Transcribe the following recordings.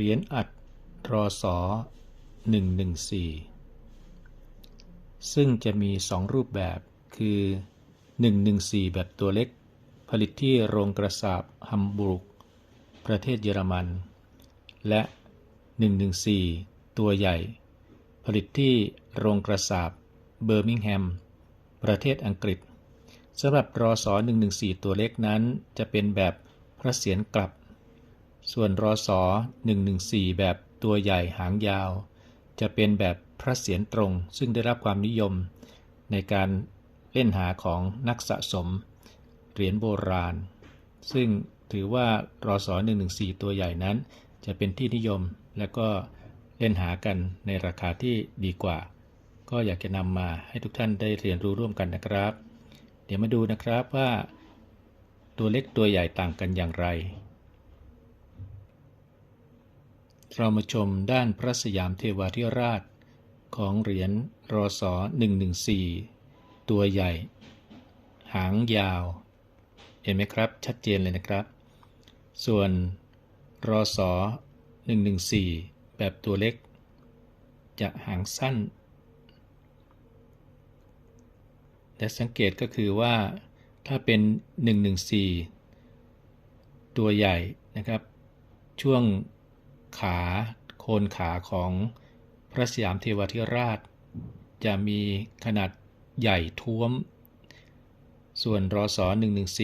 เหรียญอัดรอสอ114 ซึ่งจะมี 2 รูปแบบคือ 114 แบบตัวเล็ก ผลิตที่โรงกระสาบฮัมบูร์ก ประเทศเยอรมัน และ 114 ตัวใหญ่ ผลิตที่โรงกระสาบเบอร์มิงแฮม ประเทศอังกฤษสำหรับรอสอ114 ตัวเล็กนั้น จะเป็นแบบพระเศียรกลับ ส่วนรอสอ114 แบบตัวใหญ่หางยาว จะเป็นแบบพระเศียรตรง ซึ่งได้รับความนิยมในการเล่นหาของนักสะสม เหรียญโบราณ ซึ่งถือว่ารอสอ114 ตัวใหญ่นั้น จะเป็นที่นิยมและก็เล่นหากันในราคาที่ดีกว่า ก็อยากจะนำมาให้ทุกท่านได้เรียนรู้ร่วมกันนะครับ เดี๋ยวมาดูนะครับว่า ตัวเล็กตัวใหญ่ต่างกันอย่างไร เรามาชมด้านพระสยามเทวาธิราช ของเหรียญรอสอ114 ตัวใหญ่ หางยาว เห็นไหมครับ ชัดเจนเลยนะครับ ส่วนรอสอ114 แบบตัวเล็ก จะหางสั้น และสังเกตก็คือว่าถ้าเป็น 114 ตัวใหญ่นะครับ ช่วง ขาโคนขาของพระสยามเทวาธิราช จะมีขนาดใหญ่ท้วม ส่วนรอสอ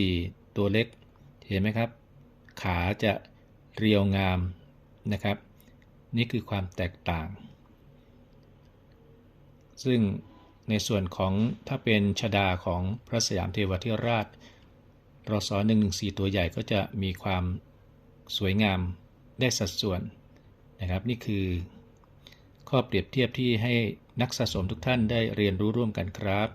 114 ตัวเล็ก เห็นไหมครับ ขาจะเรียวงามนะครับ นี่คือความแตกต่าง ซึ่งในส่วนของถ้าเป็นชดาของพระสยามเทวทิราชรอสอ114 ตัวใหญ่ก็จะมีความสวยงาม ได้สัดส่วนนะครับ นี่คือข้อเปรียบเทียบที่ให้นักสะสมทุกท่านได้เรียนรู้ร่วมกันครับ